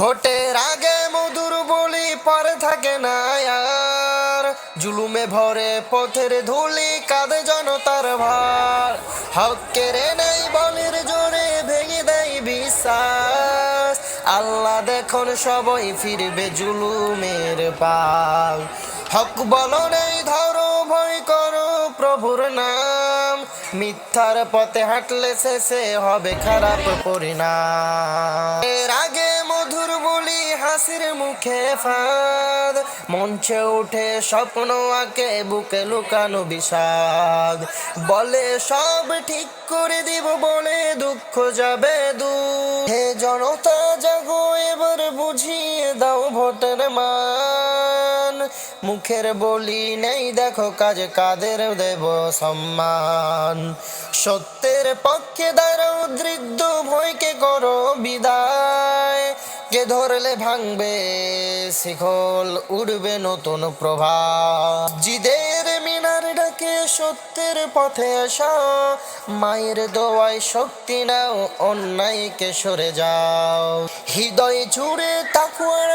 ভোটের আগে মধুর বলি পরে থাকে না আর। জুলুমে ভরে পথের ধুলি কাঁধে জনতার ভার। হক কেড়ে নেই বলির জোরে ভেঙে দেয় বিশ্বাস। আল্লাহ দেখুন সবাই ফিরবে জুলুমের পাল। হক বলো নেই, ধরো, ভয় করো, প্রভুর নাম। মিথ্যার পথে হাঁটলে শেষে হবে খারাপ পরিণাম। হাসির মুখে ফাঁদ। মঞ্চে উঠে স্বপ্ন আঁকে, বুকে লুকানো বিষাদ। বলে, সব ঠিক করে দিব বলে দুঃখ যাবে দু হে জনতা, জাগো, এবার বুঝিয়ে দাও ভোটের মান। মুখের বলি নেই, দেখো কাজে কাদের দেব সম্মান। সত্যের পক্ষে দাঁড়াও দৃদ্ধ ভয়কে করো কে ধরলে ভাঙবে, শিখল উড়বে নতুন প্রভাব জিদের মিনার ডাকে সত্যের পথে আসা, মায়ের দোয়ায় শক্তি নাও, অন্যায়কে সরে যাও। হৃদয় জুড়ে তাকুয়ার